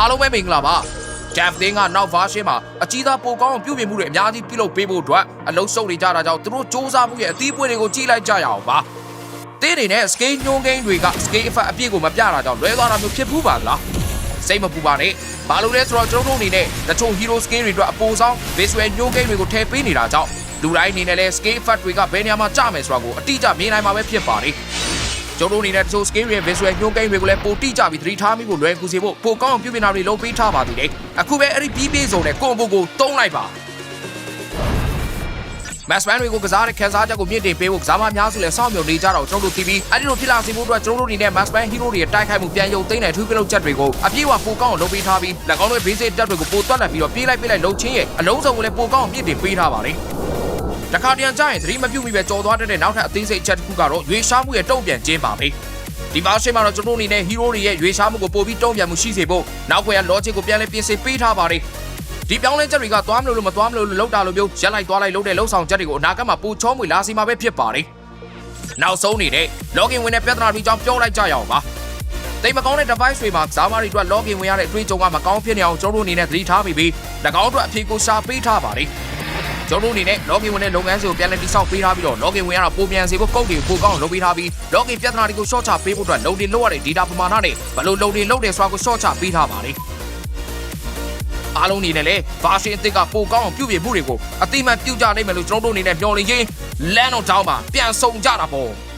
အားလုံးပဲမင်္ဂလာပါ Jeff တင်းကနောက် version မှာအကြီးသားပိုကောင်းအောင်ပြုပြင်မှုတွေအများကြီးပြုလုပ်ပေးဖို့အတွက်အလုံးစုံနေကြတာကြောင့်သူတို့စ조사မှုရဲ့အသီးပွင့်တွေကိုကြည့်လိုက်ကြရအောင်ပါတင်းတွေနဲ့ scale ညှိုးကိန်းတွေက scale effect အပြည့်ကိုမပြတာကြောင့်လွဲသွားတာမျိုးဖြစ်ဘူးပါလားစိတ်မပူပါနဲ့ဘာလို့လဲဆိုတော့ကျွန်တော်တို့အနေနဲ့တချို့ hero scale တွေအတွက်အပိုဆောင် visual ညှိုးကိန်းတွေကိုထည့်ပေးနေတာကြောင့်လူတိုင်းအနေနဲ့လဲ scale effect တွေကဘယ်နေရာမှာကျမယ်ဆိုတာကိုအတိအကျမြင်နိုင်မှာပဲဖြစ်ပါတယ် ကျွန်တော်တို့အနေနဲ့တချို့ scale ရဲ့ visual ညှိုးကိန်းတွေကိုလည်းပိုတိကျပြီးသတိထားမိဖို့လွယ်ကူစေဖို့ပိုကောင်းအောင်ပြုပြင်တာတွေလုပ်ပေးထားပါသေးတယ်အခုပဲအဲ့ဒီပြီးပြေဆုံးတဲ့ကွန်ဘိုကိုတုံးလိုက်ပါမတ်စပန်တွေကိုကစားတဲ့ခန်းစားချက်ကိုမြင့်တင်ပေးဖို့ကစားမများစုလည်းစောင့်မျှော်နေကြတော့ကျွန်တော်တို့ TV အဲ့ဒီလိုဖြစ်လာစေဖို့အတွက်ကျွန်တော်တို့အနေနဲ့မတ်စပန် hero တွေရဲ့တိုက်ခိုက်မှုပြန်ရုပ်သိမ်းတဲ့ထူးပြလုပ်ချက်တွေကိုအပြည့်အဝပိုကောင်းအောင်လုပ်ပေးထားပြီး၎င်းတို့ basic တက်တွေကိုပိုတွက်လက်ပြီးတော့ပြေးလိုက်ပြေးလိုက်လုံချင်းရဲ့အလုံးစုံကိုလည်းပိုကောင်းအောင်မြင့်တင်ပေးထားပါတယ် တခါတရံကြရင်သတိမပြုမိပဲကြော်သွားတတ်တဲ့နောက်ထပ်အသေးစိတ်အချက်တစ်ခုကတော့ရွေးရှားမှုရဲ့တုံ့ပြန်ခြင်းပါပဲဒီပါရှင်းမှာတော့ကျွန်တော်အနေနဲ့ hero တွေရဲ့ရွေးရှားမှုကိုပိုပြီးတုံ့ပြန်မှုရှိစေဖို့နောက်ခွေက logic ကိုပြန်လဲပြင်ဆင်ပေးထားပါတယ်ဒီပြောင်းလဲချက်တွေကသွားမလို့လို့မသွားမလို့လို့လောက်တာလို့မျိုးရက်လိုက်သွားလိုက်လုပ်တဲ့လှုပ်ဆောင်ချက်တွေကိုအနာဂတ်မှာပိုချောမွေလာစီမှာပဲဖြစ်ပါတယ်နောက်ဆုံးအနေနဲ့ login ဝင်တဲ့ပြဿနာတွေကြောင့်ပြောလိုက်ကြရအောင်ပါတိတ်မကောင်းတဲ့ device တွေမှာဇာမားတွေအတွက် login ဝင်ရတဲ့အတွေ့အကြုံကမကောင်းဖြစ်နေအောင်ကျွန်တော်တို့အနေနဲ့သတိထားမိပြီး၎င်းတို့အဖြေကိုရှာပေးထားပါတယ် ကျွန်တော်တို့အနေနဲ့ login ဝင်တဲ့လုပ်ငန်းစဉ်ကိုပြန်လည်တည်ဆောက်ပေးထားပြီးတော့ login ဝင်ရတာပုံပြန်စေဖို့ကုတ်တွေကိုပိုကောင်းအောင်လုပ်ပေးထားပြီး login ပြဿနာတွေကို short ချပေးဖို့အတွက် loading လုပ်ရတဲ့ data ပမာဏနဲ့ဘယ်လို loading လုပ်တယ်ဆိုတာကို short ချပေးထားပါတယ်အားလုံးအနေနဲ့လည်း version အသစ်ကပိုကောင်းအောင်ပြုပြင်မှုတွေကိုအတိအမှန်ပြုကြနိုင်မယ်လို့ကျွန်တော်တို့အနေနဲ့မျှော်လင့်ရင်း land on down မှာပြန်ဆောင်ကြတာပေါ့